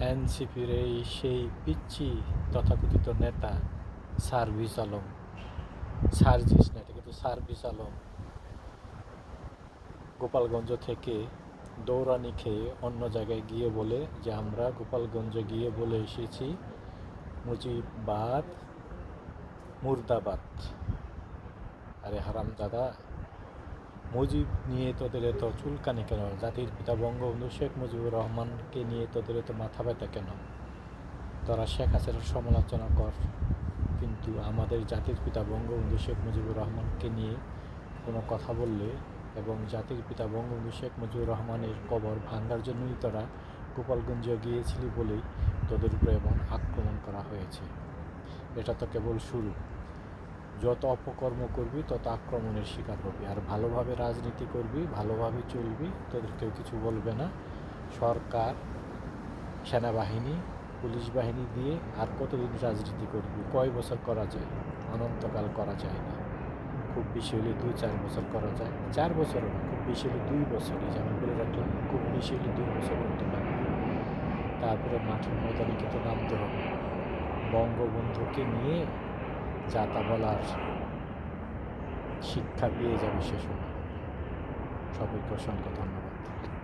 এনসিপির এই সেই পিচ্ছি তথাকথিত নেতা সার্ভিস আলম। সার্জিস না এটা কিন্তু সার্ভিস আলম গোপালগঞ্জ থেকে দৌড়ানি খেয়ে অন্য জায়গায় গিয়ে বলে যে, আমরা গোপালগঞ্জে গিয়ে বলে এসেছি, মুজিববাদ, মুর্দাবাদ। আরে হারাম দাদা মুজিব নিয়ে তোদের এত চুলকানি কেন? জাতির পিতা বঙ্গবন্ধু শেখ মুজিবুর রহমানকে নিয়ে তোদের এত মাথা ব্যথা কেন? তোরা শেখ হাসিনার সমালোচনা কর। কিন্তু আমাদের জাতির পিতা বঙ্গবন্ধু শেখ মুজিবুর রহমানকে নিয়ে কোনো কথা বললে এবং জাতির পিতা বঙ্গবন্ধু শেখ মুজিবুর রহমানের কবর ভাঙ্গার জন্যই তোরা গোপালগঞ্জে গিয়েছিলি বলেই তোদের উপরে এমন আক্রমণ করা হয়েছে। এটা তো কেবল শুরু। যত অপকর্ম করবি, তত আক্রমণের শিকার হবি। আর ভালোভাবে রাজনীতি করবি, ভালোভাবে চলবি, তোদের কেউ কিছু বলবে না। সরকার, সেনাবাহিনী, পুলিশ বাহিনী দিয়ে আর কতদিন রাজনীতি করবি? কয় বছর করা যায়? অনন্তকাল করা যায় না। খুব বেশি হলে দুই, চার বছর করা যায়। চার বছরও না, খুব বেশি হলে দুই বছরই। যেমন বলে রাখলাম, খুব বেশি হলে দুই বছর করতে পারবে তারপরে মাঠের ময়দানে কিন্তু নামতে হবে। বঙ্গবন্ধুকে নিয়ে যা তা বলার শিক্ষা পেয়ে যাবে সে সময়। সবাইকে অসংখ্য ধন্যবাদ।